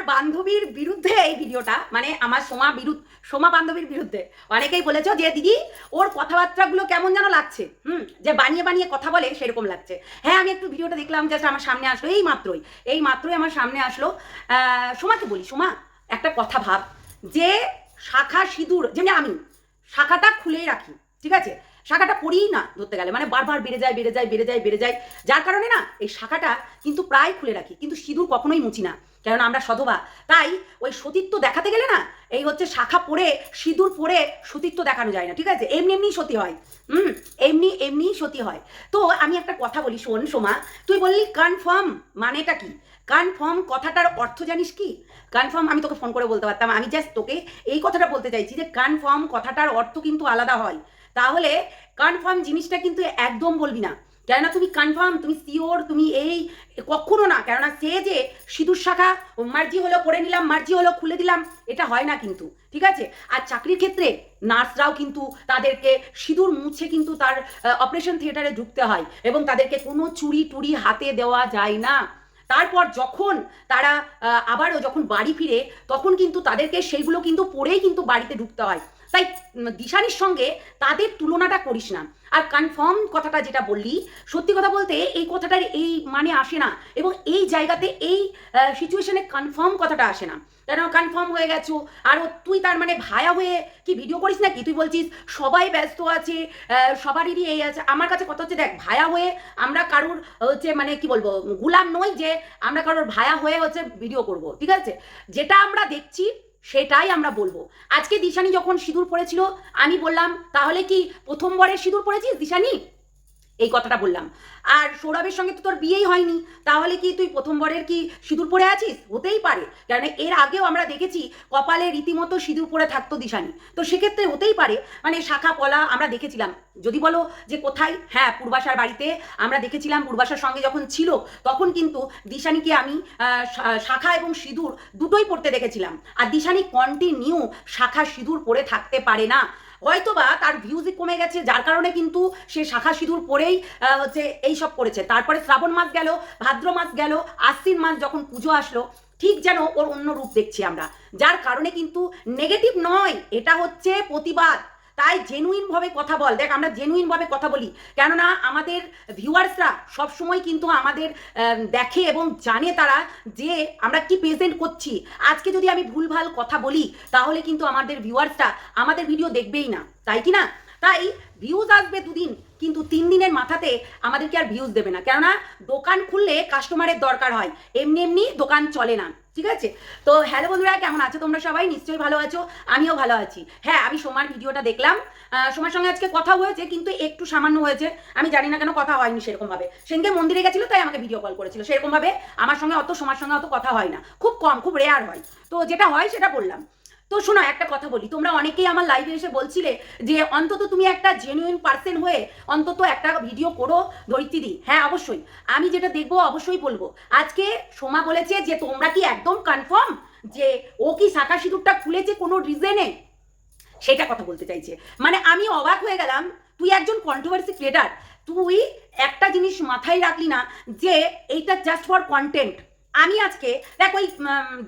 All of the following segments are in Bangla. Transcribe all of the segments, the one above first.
আমার বান্ধবীর বিরুদ্ধে এই ভিডিওটা মানে আমার সোমা বিরুদ্ধ, সোমা বান্ধবীর বিরুদ্ধে। অনেকেই বলেছ যে, দিদি, ওর কথাবার্তাগুলো কেমন যেন লাগছে? হুম, যে বানিয়ে বানিয়ে কথা বলে সেরকম লাগছে। হ্যাঁ আমি একটু ভিডিওটা দেখলাম, জাস্ট আমার সামনে আসলো, এই মাত্রই এই মাত্রই আমার সামনে আসলো। সোমাকে বলি, সোমা, একটা কথা ভাব, যে শাখা সিঁদুর, যেমনি আমি, শাখাটা খুলেই রাখি, ঠিক আছে? শাখাটা পড়িই না ধরতে গেলে। মানে বারবার বেড়ে যায় বেড়ে যায় বেড়ে যায় বেড়ে যায়। যার কারণে না, এই শাখাটা কিন্তু প্রায় খুলে রাখি। কিন্তু সিঁদুর কখনোই মুছি না। কেননা আমরা সধবা। তাই ওই সতীত্ব দেখাতে গেলে না, এই হচ্ছে শাখা পরে সিঁদুর পরে সতীত্ব দেখানো যায় না। ঠিক আছে? এমনি এমনি সতী হয়। হুম? এমনি এমনি সতী হয়। তো আমি একটা কথা বলি, শোন সোমা। তুই বললি কনফার্ম মানেটা কি? কনফার্ম কথাটার অর্থ জানিস কি? কনফার্ম আমি তোকে ফোন করে বলতে পারতাম। আমি জাস্ট তোকে এই কথাটা বলতে চাইছি যে কনফার্ম কথাটার অর্থ কিন্তু আলাদা হয়। তাহলে কনফার্ম জিনিসটা কিন্তু একদম বলবি না। কেননা তুমি কনফার্ম তুমি সিওর তুমি এই, কখনো না। কেননা সে যে সিঁদুর শাখা, মার্জি হলো পরে নিলাম, মার্জি হলো খুলে দিলাম, এটা হয় না কিন্তু, ঠিক আছে? আর চাকরির ক্ষেত্রে নার্সরাও কিন্তু তাদেরকে সিঁদুর মুছে কিন্তু তার অপারেশন থিয়েটারে ঢুকতে হয় এবং তাদেরকে কোনো চুরি টুরি হাতে দেওয়া যায় না। তারপর যখন তারা আবারও যখন বাড়ি ফিরে, তখন কিন্তু তাদেরকে সেইগুলো কিন্তু পরেই কিন্তু বাড়িতে ঢুকতে হয়। তাই দিশানির সঙ্গে তাদের তুলনাটা করিস না। আর কনফার্ম কথাটা যেটা বললি, সত্যি কথা বলতে এই কথাটার এই মানে আসে না এবং এই জায়গাতে এই সিচুয়েশনে কনফার্ম কথাটা আসে না। কেন কনফার্ম হয়ে গেছো? আর তুই তার মানে ভায়া হয়ে কি ভিডিও করিস না কি তুই বলছিস সবাই ব্যস্ত আছে সবারই এই আছে। আমার কাছে কথা হচ্ছে দেখ, ভায়া হয়ে আমরা কারুর হচ্ছে মানে কি বলব, গুলাম নই যে আমরা কারোর ভায়া হয়ে হচ্ছে ভিডিও করব, ঠিক আছে? যেটা আমরা দেখছি সেটাই আমরা বলব। আজকে দিশানি যখন সিঁদুর পরেছিল আমি বললাম, তাহলে কি প্রথমবারের সিঁদুর পরেছিস দিশানি? এই কথাটা বললাম। আর সৌরভের সঙ্গে তো তোর বিয়েই হয়নি। তাহলে কি তুই প্রথমবারের কি সিঁদুর পরে আছিস? হতেই পারে। কারণ এর আগেও আমরা দেখেছি কপালে রীতিমতো সিঁদুর পরে থাকতো দিশানি। তো সেক্ষেত্রে হতেই পারে। মানে শাখা পলা আমরা দেখেছিলাম। যদি বলো যে কোথায়? হ্যাঁ পূর্বাশার বাড়িতে আমরা দেখেছিলাম। পূর্বাশার সঙ্গে যখন ছিল, তখন কিন্তু দিশানিকে আমি শাখা এবং সিঁদুর দুটোই পড়তে দেখেছিলাম। আর দিশানি কন্টিনিউ শাখা সিঁদুর পরে থাকতে পারে না। হয়তোবা তার ভিউজই কমে গেছে, যার কারণে কিন্তু সে শাখা সিঁদুর পরেই হচ্ছে এইসব করেছে। তারপরে শ্রাবণ মাস গেল, ভাদ্র মাস গেল, আশ্বিন মাস যখন পুজো আসলো, ঠিক যেন ওর অন্য রূপ দেখছি আমরা। যার কারণে কিন্তু নেগেটিভ নয়, এটা হচ্ছে প্রতিবাদ। তাই জেনুইন ভাবে কথা বল। দেখ, আমরা জেনুইন ভাবে কথা বলি। কেননা আমাদের ভিউয়ার্সরা সবসময় কিন্তু আমাদের দেখে এবং জানে তারা যে আমরা কি প্রেজেন্ট করছি। আজকে যদি আমি ভুলভাল কথা বলি, তাহলে কিন্তু আমাদের ভিউয়ার্সরা আমাদের ভিডিও দেখবেই না। তাই কি না তাই ভিউজ আসবে দুদিন, কিন্তু তিন দিনের মাথাতে আমাদেরকে আর ভিউজ দেবে না। কেননা দোকান খুললে কাস্টমারের দরকার হয়। এমনি এমনি দোকান চলে না। ঠিক আছে? তো হ্যালো বন্ধুরা, কেমন আছো তোমরা সবাই? নিশ্চয়ই ভালো আছো, আমিও ভালো আছি। হ্যাঁ আমি সোমার ভিডিওটা দেখলাম। সোমার সঙ্গে আজকে কথা হয়েছে, কিন্তু একটু সামান্য হয়েছে। আমি জানি না কেন কথা হয়নি সেরকম ভাবে সেদিনকে মন্দিরে গেছিল, তাই আমাকে ভিডিও কল করেছিল। সেরকমভাবে আমার সঙ্গে অত, সোমার সঙ্গে অত কথা হয় না। খুব কম, খুব রেয়ার হয়। তো যেটা হয়, সেটা বললাম। তো শোনো, একটা কথা বলি। তোমরা অনেকেই আমার লাইভে এসে বলছিলে যে, অন্তত তুমি একটা জেনুইন পার্সন হয়ে অন্তত একটা ভিডিও করো ধরিত্রীদি হ্যাঁ অবশ্যই। আমি যেটা দেখব, অবশ্যই বলব। আজকে সোমা বলেছে যে, তোমরা কি একদম কনফার্ম যে, ও কি শাখা সিঁদুরটা খুলেছে কোনো রিজনে সেটা কথা বলতে চাইছে। মানে আমি অবাক হয়ে গেলাম, তুই একজন কন্ট্রোভার্সি ক্রিয়েটার তুই একটা জিনিস মাথায় রাখলি না যে, এইটা জাস্ট ফর কন্টেন্ট আমি আজকে, দেখ ওই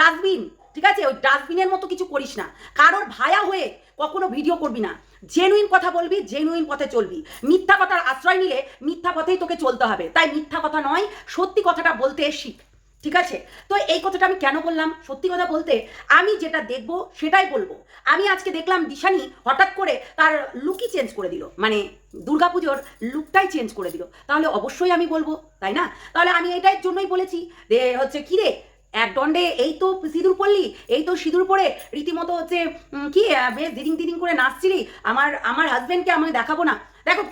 ডাস্টবিন ঠিক আছে? ওই ডাস্টবিনের মতো কিছু করিস না। কারোর ভায়া হয়ে কখনো ভিডিও করবি না। জেনুইন কথা বলবি জেনুইন পথে চলবি। মিথ্যা কথার আশ্রয় নিলে মিথ্যা পথেই তোকে চলতে হবে। তাই মিথ্যা কথা নয়, সত্যি কথাটা বলতে শিখ। ঠিক আছে? তো এই কথাটা আমি কেন বললাম? সত্যি কথা বলতে আমি যেটা দেখব সেটাই বলব। আমি আজকে দেখলাম দিশানি হঠাৎ করে তার লুকই চেঞ্জ করে দিল। মানে দুর্গাপুজোর লুকটাই চেঞ্জ করে দিল। তাহলে অবশ্যই আমি বলব, তাই না? তাহলে আমি এটার জন্যই বলেছি যে, হচ্ছে কি রে? এক দণ্ডে এই তো সিঁদুর পড়লি, এই তো সিঁদুর পরে রীতিমতো হচ্ছে কি বেশ দিদিং দিদিং করে নাচছিলি, আমার আমার হাজব্যান্ডকে আমি দেখাবো না। দেখো,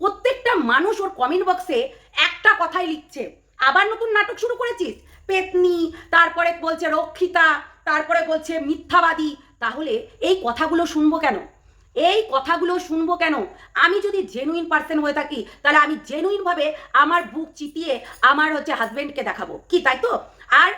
প্রত্যেকটা মানুষ ওর কমেন্ট বক্সে একটা কথাই লিখছে, আবার নতুন নাটক শুরু করেছিস? পেতনি, তারপরে বলছে রক্ষিতা, তারপরে বলছে মিথ্যাবাদী, তাহলে এই কথাগুলো শুনব কেন? এই কথাগুলো শুনব কেন? আমি যদি জেনুইন পার্সন হয়ে থাকি, তাহলে আমি জেনুইনভাবে আমার বুক চিতিয়ে আমার হচ্ছে হাজবেন্ডকে দেখাবো। কি, তাই তো? আর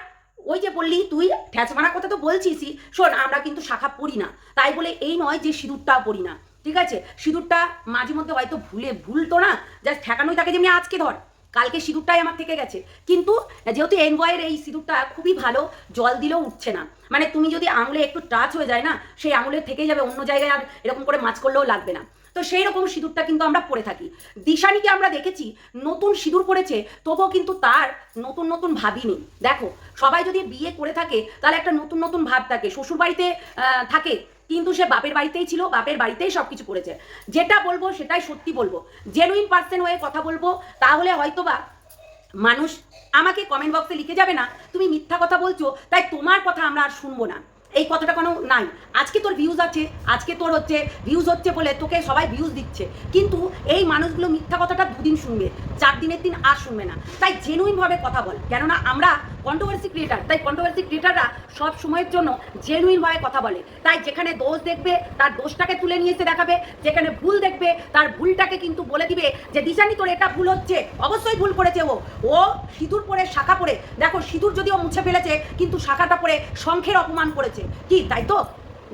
ওই যে বললি তুই ঠ্যাচ মারা কথা তো বলছিসই। শোন, আমরা কিন্তু শাখা পড়ি না। তাই বলে এই নয় যে সিঁদুরটাও পড়ি না। ঠিক আছে? সিঁদুরটা মাঝে মধ্যে হয়তো ভুলে, ভুল তো না জাস্ট ঠেকানোই থাকে যেমনি আজকে ধর। কালকে সিঁদুরটাই আমার থেকে গেছে। কিন্তু যেহেতু এনভয়ের এই সিঁদুরটা খুবই ভালো, জল দিলেও উঠছে না। মানে তুমি যদি আঙুলে একটু টাচ হয়ে যায় না, সেই আঙুলে থেকে যাবে, অন্য জায়গায় আর এরকম করে মাছ করলেও লাগবে না। তো সেই রকম সিঁদুরটা কিন্তু আমরা পরে থাকি। দিশানিকে আমরা দেখেছি, নতুন সিঁদুর পরেছে, তবুও কিন্তু তার নতুন নতুন ভাবই নেই। দেখো, সবাই যদি বিয়ে করে থাকে, তাহলে একটা নতুন নতুন ভাব থাকে। শ্বশুর বাড়িতে থাকে, কিন্তু সে বাপের বাড়িতেই ছিল, বাপের বাড়িতেই সব কিছু করেছে। যেটা বলব, সেটাই সত্যি বলব। জেনুইন পার্সন হয়ে কথা বলব, তাহলে হয়তোবা মানুষ আমাকে কমেন্ট বক্সে লিখে যাবে না। তুমি মিথ্যা কথা বলছো, তাই তোমার কথা আমরা আর শুনব না। এই কথাটা কোনো নাই। আজকে তোর ভিউজ আছে, আজকে তোর হচ্ছে ভিউজ হচ্ছে বলে তোকে সবাই ভিউজ দিচ্ছে। কিন্তু এই মানুষগুলো মিথ্যা কথাটা দুদিন শুনবে, চার দিনের দিন আর শুনবে না। তাই জেনুইনভাবে কথা বল। কেননা আমরা কন্ট্রোভার্সি ক্রিয়েটার তাই কন্ট্রোভার্সি ক্রিয়েটাররা সব সময়ের জন্য জেনুইন জেনুইনভাবে কথা বলে। তাই যেখানে দোষ দেখবে, তার দোষটাকে তুলে নিয়ে এসে দেখাবে। যেখানে ভুল দেখবে, তার ভুলটাকে কিন্তু বলে দিবে যে, দিশানি, তোর এটা ভুল হচ্ছে। অবশ্যই ভুল করেছে ও। ও সিঁদুর পরে শাখা পরে, দেখো সিঁদুর যদিও মুছে ফেলেছে, কিন্তু শাখাটা পরে শঙ্খের অপমান করেছে। কি, তাই তো?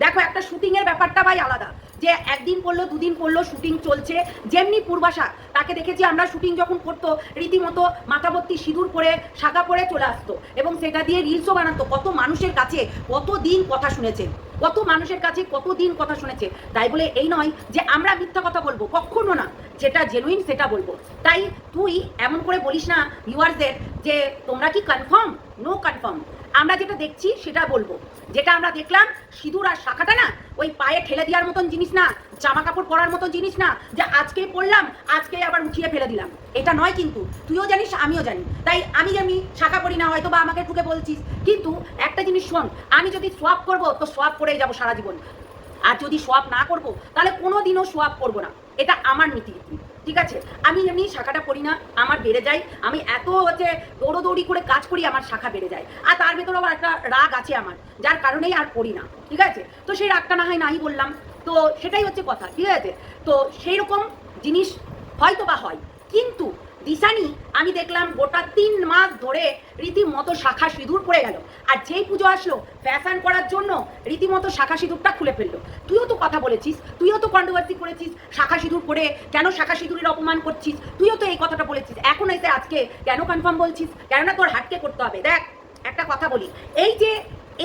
দেখো একটা শুটিং এর ব্যাপারটা ভাই আলাদা। যে একদিন পড়ল, দুদিন পড়ল শুটিং চলছে। যেমনি পূর্বাশা, তাকে দেখেছি আমরা শুটিং যখন করতো, রীতিমতো মাথাভর্তি সিঁদুর পরে শাখা পরে চলে আসতো এবং সেটা দিয়ে রিলসও বানাতো। কত মানুষের কাছে কত দিন কথা শুনেছে, কত মানুষের কাছে কত দিন কথা শুনেছে। তাই বলে এই নয় যে আমরা মিথ্যা কথা বলব, কখনো না। যেটা জেনুইন সেটা বলব। তাই তুই এমন করে বলিস না ভিউয়ার্সদের যে তোমরা কি কনফার্ম নো কনফার্ম আমরা যেটা দেখছি, সেটা বলব। যেটা আমরা দেখলাম, সিঁদুর আর শাখাটা না, ওই পায়ে ঠেলে দেওয়ার মতন জিনিস না জামা কাপড় পরার মতন জিনিস না, যে আজকে পরলাম, আজকে আবার উঠিয়ে ফেলে দিলাম। এটা নয় কিন্তু, তুইও জানিস, আমিও জানি। তাই আমি যেমনি শাখা পরি না, হয়তো বা আমাকে ঠুকে বলছিস। কিন্তু একটা জিনিস শোন, আমি যদি সোয়াপ করব, তো সোয়াপ করেই যাব সারা জীবন। আর যদি সোয়াপ না করব, তাহলে কোনো দিনও সোয়াপ করব না। এটা আমার নীতি। ঠিক আছে? আমি এমনি শাখাটা পড়ি না, আমার বেড়ে যায়। আমি এত হচ্ছে দৌড়োদৌড়ি করে কাজ করি, আমার শাখা বেড়ে যায়। আর তার ভেতরে আবার একটা রাগ আছে আমার, যার কারণেই আর পড়ি না, ঠিক আছে? তো সেই রাগটা না হয় নাই বললাম। তো সেটাই হচ্ছে কথা, ঠিক আছে? তো সেই রকম জিনিস হয়তো বা হয়, কিন্তু দিশানি আমি দেখলাম গোটা তিন মাস ধরে রীতিমতো শাখা সিঁদুর পড়ে গেল। আর যেই পুজো আসলো ফ্যাশন করার জন্য রীতিমতো শাখা সিঁদুরটা খুলে ফেলল। তুইও তো কথা বলেছিস, তুইও তো কন্ট্রোভার্সি করেছিস, শাখা সিঁদুর পরে কেন শাখা সিঁদুরের অপমান করছিস? তুইও তো এই কথাটা বলেছিস। এখন এসে আজকে কেন কনফার্ম বলছিস? কেননা তোর হাটকে করতে হবে? দেখ, একটা কথা বলি। এই যে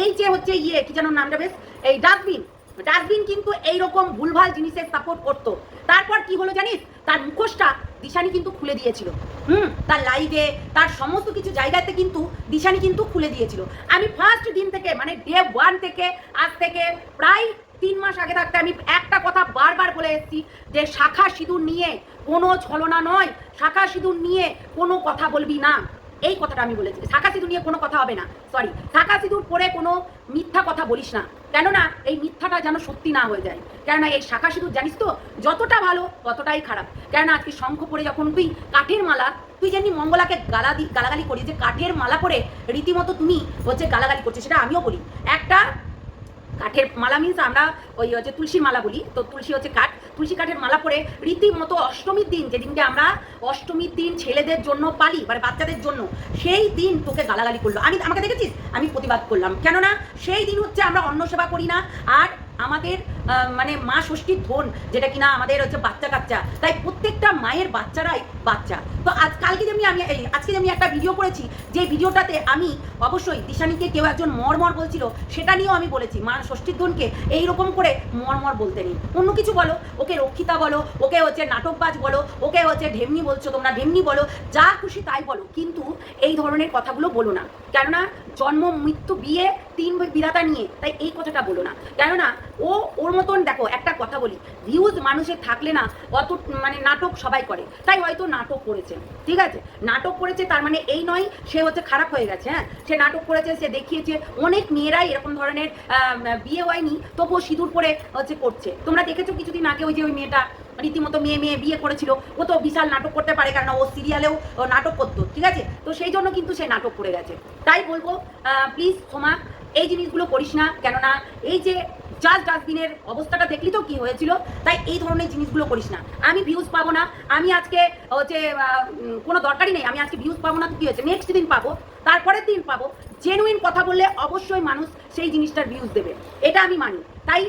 এই যে হচ্ছে ইয়ে কি যেন নামটা বেশ? এই ডাস্টবিন। ডাস্টবিন কিন্তু এইরকম ভুলভাল জিনিসের সাপোর্ট করতো। তারপর কি হলো জানিস? তার মুখোশটা দিশানি কিন্তু খুলে দিয়েছিল। হুম। তার লাইভে তার সমস্ত কিছু জায়গাতে কিন্তু দিশানি কিন্তু খুলে দিয়েছিল। আমি ফার্স্ট দিন থেকে মানে ডে ওয়ান থেকে আজ থেকে প্রায় তিন মাস আগে থাকতে আমি একটা কথা বারবার বলে এসেছি যে শাখা সিঁদুর নিয়ে কোনো ছলনা নয় শাখা সিঁদুর নিয়ে কোনো কথা বলবি না। এই কথাটা আমি বলেছি। শাখা সিঁদুর নিয়ে কোনো কথা হবে না। সরি শাখা সিঁদুর পরে কোনো মিথ্যা কথা বলিস না। কেননা এই মিথ্যাটা যেন সত্যি না হয়ে যায়। কেননা এই শাখা সিঁদুর জানিস তো, যতটা ভালো ততটাই খারাপ। কেননা আজকে শঙ্খ পরে যখন তুই কাঠের মালা, তুই যেমনি মঙ্গলাকে গালা দি গালাগালি করি যে কাঠের মালা পরে রীতিমতো তুমি হচ্ছে গালাগালি করছিস, সেটা আমিও বলি। একটা কাঠের মালা মিন্স আমরা ওই হচ্ছে তুলসীর মালা বলি। তো তুলসী হচ্ছে কাঠ। তুলসী কাঠের মালা পরে রীতিমতো অষ্টমীর দিন, যেদিনকে আমরা অষ্টমীর দিন ছেলেদের জন্য পালি মানে বাচ্চাদের জন্য, সেই দিন তোকে গালাগালি করল। আমি, আমাকে দেখেছিস? আমি প্রতিবাদ করলাম। কেননা সেই দিন হচ্ছে আমরা অন্ন সেবা করি না, আর আমাদের মানে মা ষষ্ঠীর ধন, যেটা কিনা আমাদের হচ্ছে বাচ্চা কাচ্চা। তাই প্রত্যেকটা মায়ের বাচ্চারাই বাচ্চা। তো আজ কালকে যেমনি আমি এই আজকে যেমনি একটা ভিডিও করেছি, যে ভিডিওটাতে আমি অবশ্যই দিশানিকে কেউ একজন মরমর বলছিল, সেটা নিয়েও আমি বলেছি, মা ষষ্ঠীর ধনকে এইরকম করে মরমর বলতে নেই। অন্য কিছু বলো, ওকে রক্ষিতা বলো, ওকে হচ্ছে নাটকবাজ বলো, ওকে হচ্ছে ঢেমনি বলছো, তোমরা ঢেমনি বলো, যা খুশি তাই বলো, কিন্তু এই ধরনের কথাগুলো বলো না। কেননা জন্ম, মৃত্যু, বিয়ে, তিন বিধাতা নিয়ে। তাই এই কথাটা বলো না। কেননা, ও, ওর মতন দেখো, একটা কথা বলি ভিউজ মানুষের থাকলে না, অত মানে নাটক সবাই করে। তাই হয়তো নাটক করেছে, ঠিক আছে? নাটক করেছে তার মানে এই নয়, সে হচ্ছে খারাপ হয়ে গেছে হ্যাঁ? সে নাটক করেছে, সে দেখিয়েছে, অনেক মেয়েরাই এরকম ধরনের বিয়ে হয়নি, তবুও সিঁদুর পরে হচ্ছে করছে। তোমরা দেখেছ কিছুদিন আগে ওই যে ওই মেয়েটা রীতিমতো মেয়ে মেয়ে বিয়ে করেছিল। ও তো বিশাল নাটক করতে পারে কারণ ও সিরিয়ালেও নাটক করতো, ঠিক আছে? তো সেই জন্য কিন্তু সে নাটক করে গেছে। তাই বলব প্লিজ সোমা, এই জিনিসগুলো করিস না, কেননা এই যে জাস্ট ডাস্টবিনের অবস্থাটা দেখলি তো কি হয়েছিল? তাই এই ধরনের জিনিসগুলো করিস না। আমি ভিউজ পাবো না। আমি আজকে হচ্ছে কোনো দরকারই নেই। আমি আজকে ভিউজ পাবো না তো কী হয়েছে? নেক্সট দিন পাবো। তারপরের দিন পাবো। জেনুইন কথা বললে অবশ্যই মানুষ সেই জিনিসটার ভিউজ দেবে। এটা আমি মানি। তাই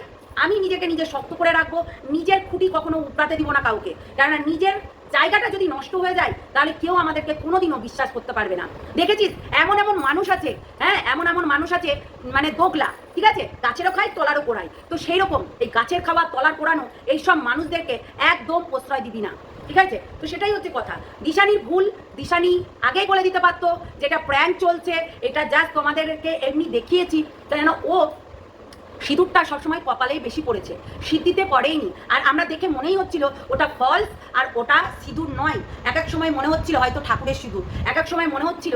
আমি নিজেকে নিজে শক্ত করে রাখব, নিজের খুঁটি কখনো উপড়াতে দিব না কাউকে। কেননা নিজের জায়গাটা যদি নষ্ট হয়ে যায়, তাহলে কেউ আমাদেরকে কোনোদিনও বিশ্বাস করতে পারবে না। দেখেছিস? এমন এমন মানুষ আছে হ্যাঁ? এমন এমন মানুষ আছে মানে দোগলা, ঠিক আছে? গাছেরও খায় তলারও পোড়ায় তো সেই রকম এই গাছের খাওয়া তলার পোড়ানো, এইসব মানুষদেরকে একদম প্রশ্রয় দিবি না। ঠিক আছে? তো সেটাই হচ্ছে কথা। দিশানির ভুল দিশানি আগেই বলে দিতে পারতো, যেটা প্র্যাঙ্ক চলছে, এটা জাস্ট তোমাদেরকে এমনি দেখিয়েছি কেন ও সিঁদুরটা সবসময় কপালেই বেশি পড়েছে। সিদ্ধিতে পড়েইনি। আর আমরা দেখে মনেই হচ্ছিল ওটা ফলস আর ওটা সিঁদুর নয়। এক এক সময় মনে হচ্ছিল হয়তো ঠাকুরের সিঁদুর। এক এক সময় মনে হচ্ছিল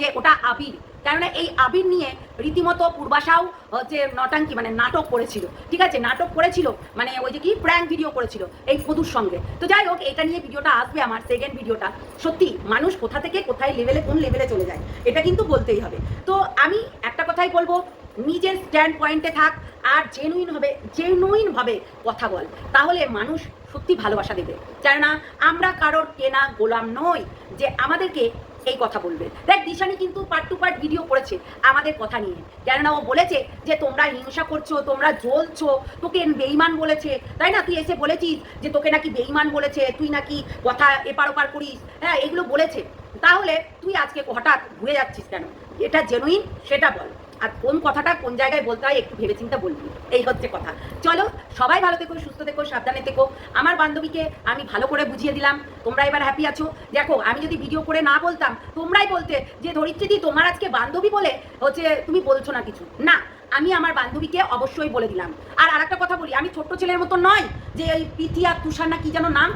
যে ওটা আবির। কেননা এই আবির নিয়ে রীতিমতো পূর্বাশাও হচ্ছে নটাঙ্কি মানে নাটক করেছিল। ঠিক আছে? নাটক করেছিল মানে ওই যে কি? প্র্যাঙ্ক ভিডিও করেছিল এই পদুর সঙ্গে। তো যাই হোক, এটা নিয়ে ভিডিওটা আসবে আমার সেকেন্ড ভিডিওটা সত্যি, মানুষ কোথা থেকে কোথায় লেভেলে কোন লেভেলে চলে যায়, এটা কিন্তু বলতেই হবে। তো আমি একটা কথাই বলব নিজের স্ট্যান্ড পয়েন্টে থাক আর জেনুইন হবে জেনুইন ভাবে কথা বল। তাহলে মানুষ সত্যি ভালোবাসা দেবে। কেননা আমরা কারোর কেনা গোলাম নই যে আমাদেরকে এই কথা বলবে। দেখ, দিশানি কিন্তু পার্ট টু পার্ট ভিডিও করেছে আমাদের কথা নিয়ে। কেননা ও বলেছে যে, তোমরা হিংসা করছ, তোমরা জ্বলছো, তোকে বেইমান বলেছে। তাই না? তুই এসে বলেছিস যে, তোকে নাকি বেইমান বলেছে, তুই নাকি কথা এপার ওপার করিস। হ্যাঁ এগুলো বলেছে। তাহলে তুই আজকে হঠাৎ ঘুরে যাচ্ছিস কেন? এটা জেনুইন সেটা বল। আর কোন কথাটা কোন জায়গায় বলতে হয় একটু ভেবে চিন্তা বলবি। এই হচ্ছে কথা। চলো, সবাই ভালো থেকো, সুস্থ থেকো, সাবধানে থেকো। আমার বান্ধবীকে আমি ভালো করে বুঝিয়ে দিলাম। তোমরা এবার হ্যাপি আছো? দেখো, আমি যদি ভিডিও করে না বলতাম, তোমরাই বলতে যে ধরিত্রীদি, তোমার আজকে বান্ধবী বলে হচ্ছে তুমি বলছো না কিছু। না আমি আমার বান্ধবীকে অবশ্যই বলে দিলাম। আর আরেকটা কথা বলি, আমি ছোট্ট ছেলের মতো নয় যে ওই প্রীতি আর তুষার না কি যেন নাম?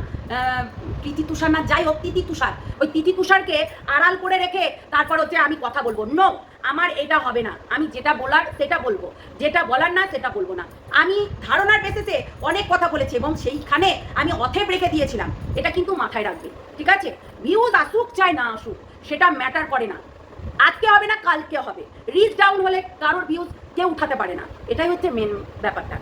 প্রীতি তুষার না, যাই হোক তিথি তুষার। ওই তিথি তুষারকে আড়াল করে রেখে তারপর হচ্ছে আমি কথা বলব। নো আমার এটা হবে না। আমি যেটা বলার সেটা বলব। যেটা বলার না, সেটা বলব না। আমি ধারণার বেসিসে অনেক কথা বলেছি এবং সেইখানে আমি অথেব রেখে দিয়েছিলাম। এটা কিন্তু মাথায় রাখবে। ঠিক আছে? ভিউজ আসুক চাই না আসুক, সেটা ম্যাটার করে না। আজকে হবে না, কালকে হবে। রিচ ডাউন হলে কারোর ভিউজ কেউ উঠাতে পারে না। এটাই হচ্ছে মেন ব্যাপারটা।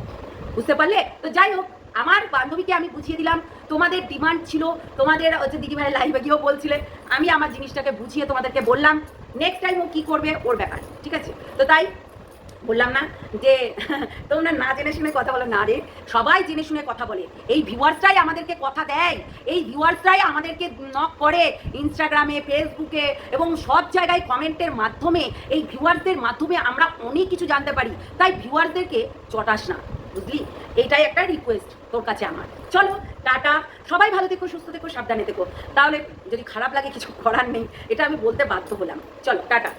বুঝতে পারলে? তো যাই হোক, আমার বান্ধবীকে আমি বুঝিয়ে দিলাম, তোমাদের ডিমান্ড ছিল, তোমাদের হচ্ছে দিদিভাই লাইভে গিয়েও বলছিলে, আমি আমার জিনিসটাকে বুঝিয়ে তোমাদেরকে বললাম নেক্সট টাইম ও কী করবে ওর ব্যাপার, ঠিক আছে? তো তাই বললাম না যে, তোমরা না জেনে শুনে কথা বলো। না রে, সবাই জেনে শুনে কথা বলে। এই ভিউয়ার্সরাই আমাদেরকে কথা দেয়। এই ভিউয়ার্সরাই আমাদেরকে নক করে ইনস্টাগ্রামে ফেসবুকে এবং সব জায়গায় কমেন্টের মাধ্যমে, এই ভিউয়ার্সদের মাধ্যমে আমরা অনেক কিছু জানতে পারি। তাই ভিউয়ার্সদেরকে চটাস না, বুঝলি? এইটাই একটা রিকোয়েস্ট তোর কাছে আমার। চলো, টাটা। সবাই ভালো থেকো, সুস্থ থেকো, সাবধানে থেকো। তাহলে যদি খারাপ লাগে, কিছু করার নেই। এটা আমি বলতে বাধ্য হলাম। চলো, টাটা।